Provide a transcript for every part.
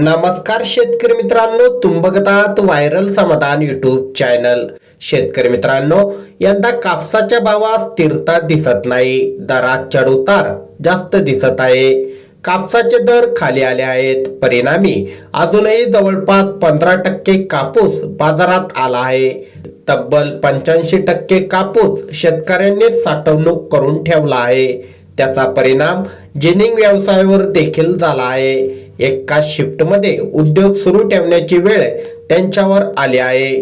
नमस्कार शेतकरी मित्रांनो तुंबगतात व्हायरल समाधान युट्यूब चॅनल शेतकरी मित्रांनो यंदा कापसाच्या भावात स्थिरता दिसत नाही दरात चढ उतार जास्त दिसत आहे. कापसाचे दर खाली आले आहेत. परिणामी अजूनही जवळपास पंधरा टक्के कापूस बाजारात आला आहे. तब्बल पंच्याऐंशी टक्के कापूस शेतकऱ्यांनी साठवणूक करून ठेवला आहे. त्याचा परिणाम जिनिंग व्यवसायावर देखील झाला आहे. एका शिफ्टमध्ये उद्योग सुरू ठेवण्याची वेळ त्यांच्यावर आली आहे.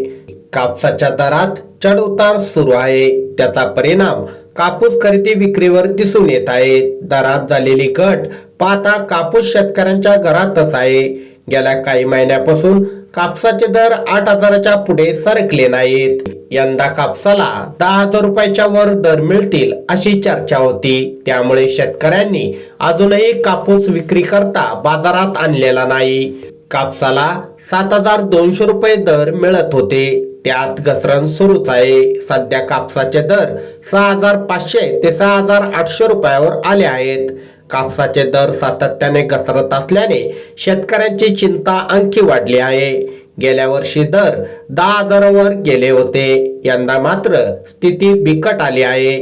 कापसाच्या दरात चढउतार सुरू आहे. त्याचा परिणाम कापूस खरेदी विक्रीवर दिसून येत आहे. दरात झालेली घट पाहता कापूस शेतकऱ्यांच्या घरातच आहे. गेल्या काही महिन्यापासून कापसाचे दर आठ हजाराच्या पुढे सरकले नाहीत. यंदा कापसाला दहा हजार रुपयाच्या वर दर मिळतील अशी चर्चा होती. त्यामुळे शेतकऱ्यांनी अजूनही कापूस विक्री करता बाजारात आणलेला नाही. कापसाला सात हजार दोनशे रुपये दर मिळत होते. त्यात घसरण सुरूच आहे. सध्या कापसाचे दर सहा हजार पाचशे ते सहा हजार आठशे रुपयावर आले आहेत. कापसाचे दर सातत्याने घसरत असल्याने शेतकऱ्यांची चिंता आणखी वाढली आहे. गेल्या वर्षी दर दहा हजारावर गेले होते. यंदा मात्र स्थिती बिकट आली आहे.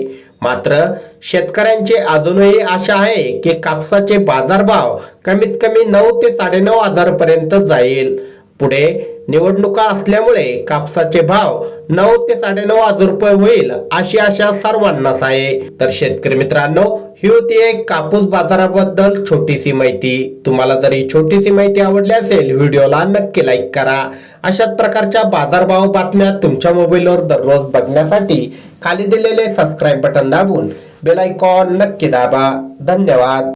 मात्र शेतकऱ्यांची अजूनही आशा आहे की कापसाचे बाजारभाव कमीत कमी नऊ ते साडेनऊ हजार पर्यंत जाईल. पुढे निवडणुका असल्यामुळे कापसाचे भाव नऊ ते साडेनऊ हजार रुपये होईल अशी आशा सर्वांनाच आहे. तर शेतकरी मित्रांनो ही होती एक कापूस बाजाराबद्दल छोटीशी माहिती. तुम्हाला जर ही छोटीशी माहिती आवडली असेल व्हिडिओला नक्की लाईक करा. अशाच प्रकारच्या बाजारभाव बातम्या तुमच्या मोबाईलवर दररोज बघण्यासाठी खाली दिलेले सबस्क्राईब बटन दाबून बेल आयकॉन नक्की दाबा. धन्यवाद.